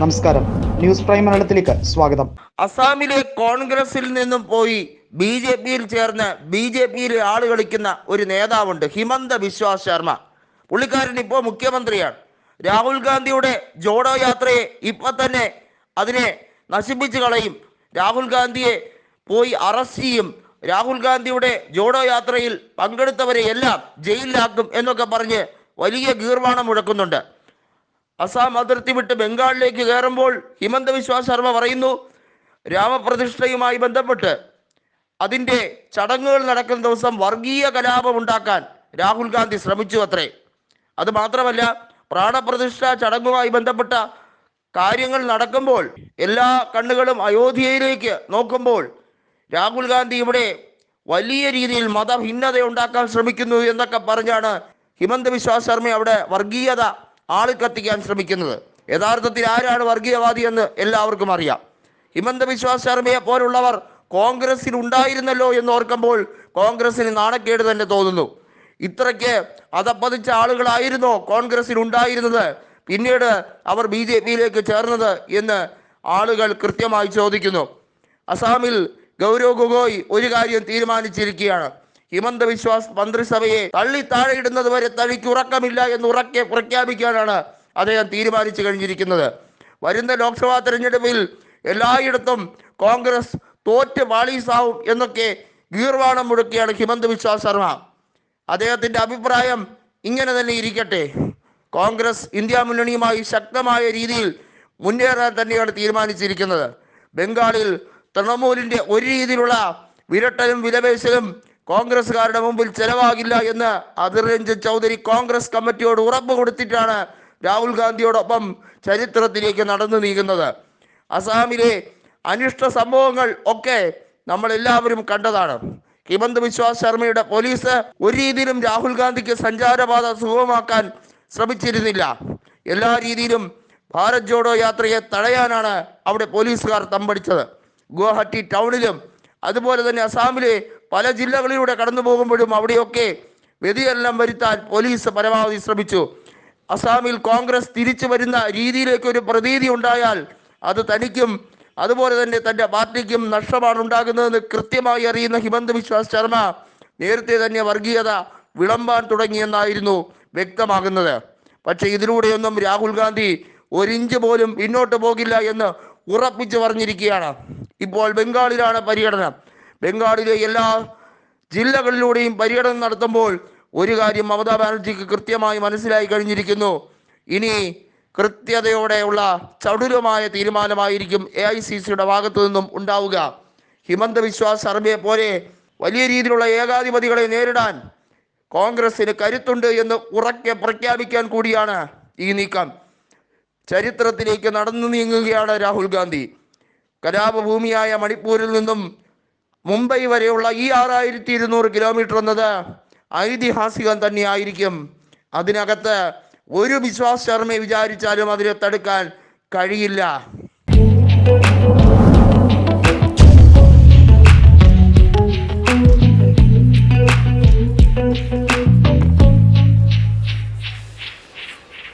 നമസ്കാരം. News prime മലയാളത്തിലേക്ക് സ്വാഗതം. അസാമിലെ കോൺഗ്രസിൽ നിന്നും പോയി ബി ജെ പിയിൽ ചേർന്ന് ബി ജെ പിയിൽ ആൾ കളിക്കുന്ന ഒരു നേതാവുണ്ട് ഹിമന്ത ബിശ്വാസ് ശർമ്മ. പുള്ളിക്കാരൻ ഇപ്പോൾ മുഖ്യമന്ത്രിയാണ്. രാഹുൽ ഗാന്ധിയുടെ ജോഡോ യാത്രയെ ഇപ്പൊ തന്നെ അതിനെ നശിപ്പിച്ചു കളയും. രാഹുൽ ഗാന്ധിയെ പോയി അറസ്റ്റ് ചെയ്യും. രാഹുൽ ഗാന്ധിയുടെ ജോഡോ യാത്രയിൽ പങ്കെടുത്തവരെ എല്ലാം ജയിലിലാക്കും എന്നൊക്കെ പറഞ്ഞ് വലിയ ഗീർവാണം മുഴക്കുന്നുണ്ട്. അസാം അതിർത്തി വിട്ട് ബംഗാളിലേക്ക് കയറുമ്പോൾ ഹിമന്ത ബിശ്വാ ശർമ്മ പറയുന്നു രാമപ്രതിഷ്ഠയുമായി ബന്ധപ്പെട്ട് അതിന്റെ ചടങ്ങുകൾ നടക്കുന്ന ദിവസം വർഗീയ കലാപം ഉണ്ടാക്കാൻ രാഹുൽ ഗാന്ധി ശ്രമിച്ചു അത്രേ. അത് മാത്രമല്ല പ്രാണപ്രതിഷ്ഠ ചടങ്ങുമായി ബന്ധപ്പെട്ട കാര്യങ്ങൾ നടക്കുമ്പോൾ എല്ലാ കണ്ണുകളും അയോധ്യയിലേക്ക് നോക്കുമ്പോൾ രാഹുൽ ഗാന്ധി ഇവിടെ വലിയ രീതിയിൽ മതഭിന്നത ഉണ്ടാക്കാൻ ശ്രമിക്കുന്നു എന്നൊക്കെ പറഞ്ഞാണ് ഹിമന്ത ബിശ്വാസ് ശർമ്മ അവിടെ വർഗീയത ആളിക്കത്തിക്കാൻ ശ്രമിക്കുന്നത്. യഥാർത്ഥത്തിൽ ആരാണ് വർഗീയവാദി എന്ന് എല്ലാവർക്കും അറിയാം. ഹിമന്ത ബിശ്വാസ് ശർമ്മയെ പോലുള്ളവർ കോൺഗ്രസിൽ ഉണ്ടായിരുന്നല്ലോ എന്ന് ഓർക്കുമ്പോൾ കോൺഗ്രസിന് നാണക്കേട് തന്നെ തോന്നുന്നു. ഇത്രയ്ക്ക് അതപ്പതിച്ച ആളുകളായിരുന്നോ കോൺഗ്രസിൽ ഉണ്ടായിരുന്നത്? പിന്നീട് അവർ ബി ജെ പിയിലേക്ക് ചേർന്നത് എന്ന് ആളുകൾ കൃത്യമായി ചോദിക്കുന്നു. അസാമിൽ ഗൗരവ് ഗൊഗോയ് ഒരു കാര്യം തീരുമാനിച്ചിരിക്കുകയാണ്. ഹിമന്ത വിശ്വാസ് മന്ത്രിസഭയെ തള്ളി താഴെയിടുന്നത് വരെ തനിക്ക് ഉറക്കമില്ല എന്ന് ഉറക്കെ പ്രഖ്യാപിക്കാനാണ് അദ്ദേഹം തീരുമാനിച്ചു കഴിഞ്ഞിരിക്കുന്നത്. വരുന്ന ലോക്സഭാ തെരഞ്ഞെടുപ്പിൽ എല്ലായിടത്തും കോൺഗ്രസ് തോറ്റ് പാളീസാവും എന്നൊക്കെ ഗീർവാണം മുഴക്കിയാണ് ഹിമന്ത് വിശ്വാസ് ശർമ്മ. അദ്ദേഹത്തിന്റെ അഭിപ്രായം ഇങ്ങനെ തന്നെ ഇരിക്കട്ടെ. കോൺഗ്രസ് ഇന്ത്യ മുന്നണിയുമായി ശക്തമായ രീതിയിൽ മുന്നേറാൻ തന്നെയാണ് തീരുമാനിച്ചിരിക്കുന്നത്. ബംഗാളിൽ തൃണമൂലിന്റെ ഒരു രീതിയിലുള്ള വിരട്ടലും വിലപേശലും കോൺഗ്രസ്സുകാരുടെ മുമ്പിൽ ചെലവാകില്ല എന്ന് അതിർ രഞ്ജൻ ചൗധരി കോൺഗ്രസ് കമ്മിറ്റിയോട് ഉറപ്പ് കൊടുത്തിട്ടാണ് രാഹുൽ ഗാന്ധിയോടൊപ്പം ചരിത്രത്തിലേക്ക് നടന്നു നീങ്ങുന്നത്. അസാമിലെ അനിഷ്ട സംഭവങ്ങൾ ഒക്കെ നമ്മൾ എല്ലാവരും കണ്ടതാണ്. ഹിമന്ത് ബിശ്വാസ് ശർമ്മയുടെ പോലീസ് ഒരു രീതിയിലും രാഹുൽ ഗാന്ധിക്ക് സഞ്ചാരപാത സുഗമമാക്കാൻ ശ്രമിച്ചിരുന്നില്ല. എല്ലാ രീതിയിലും ഭാരത് ജോഡോ യാത്രയെ തടയാനാണ് അവിടെ പോലീസുകാർ തമ്പടിച്ചത്. ഗുവാഹട്ടി ടൗണിലും അതുപോലെ തന്നെ അസാമിലെ പല ജില്ലകളിലൂടെ കടന്നു പോകുമ്പോഴും അവിടെയൊക്കെ വ്യതിചലനം വരുത്താൻ പോലീസ് പരമാവധി ശ്രമിച്ചു. അസാമിൽ കോൺഗ്രസ് തിരിച്ചു വരുന്ന രീതിയിലേക്ക് ഒരു പ്രതീതി ഉണ്ടായാൽ അത് തനിക്കും അതുപോലെ തന്നെ തന്റെ പാർട്ടിക്കും നഷ്ടമാണ് ഉണ്ടാകുന്നതെന്ന് കൃത്യമായി അറിയുന്ന ഹിമന്ത് വിശ്വാസ് ശർമ്മ നേരത്തെ തന്നെ വർഗീയത വിളമ്പാൻ തുടങ്ങിയെന്നായിരുന്നു വ്യക്തമാകുന്നത്. പക്ഷേ ഇതിലൂടെയൊന്നും രാഹുൽ ഗാന്ധി ഒരിഞ്ച് പോലും പിന്നോട്ട് പോകില്ല എന്ന് ഉറപ്പിച്ചു പറഞ്ഞിരിക്കുകയാണ്. ഇപ്പോൾ ബംഗാളിലാണ് പര്യടനം. ബംഗാളിലെ എല്ലാ ജില്ലകളിലൂടെയും പര്യടനം നടത്തുമ്പോൾ ഒരു കാര്യം മമതാ ബാനർജിക്ക് കൃത്യമായി മനസ്സിലായി കഴിഞ്ഞിരിക്കുന്നു. ഇനി കൃത്യതയോടെയുള്ള ചടുലമായ തീരുമാനമായിരിക്കും എ ഐ സി സിയുടെ ഭാഗത്തു നിന്നും ഉണ്ടാവുക. ഹിമന്ത വിശ്വാസ് സർവേ പോലെ വലിയ രീതിയിലുള്ള ഏകാധിപതികളെ നേരിടാൻ കോൺഗ്രസിന് കരുത്തുണ്ട് എന്ന് ഉറക്കെ പ്രഖ്യാപിക്കാൻ കൂടിയാണ് ഈ നീക്കം. ചരിത്രത്തിലേക്ക് നടന്നു നീങ്ങുകയാണ് രാഹുൽ ഗാന്ധി. കലാപഭൂമിയായ മണിപ്പൂരിൽ നിന്നും മുംബൈ വരെയുള്ള ഈ ആറായിരത്തി ഇരുന്നൂറ് കിലോമീറ്റർ എന്നത് ഐതിഹാസികം തന്നെയായിരിക്കും. അതിനകത്ത് ഒരു വിശ്വാസ് ശർമ്മയെ വിചാരിച്ചാലും അതിനെ തടുക്കാൻ കഴിയില്ല.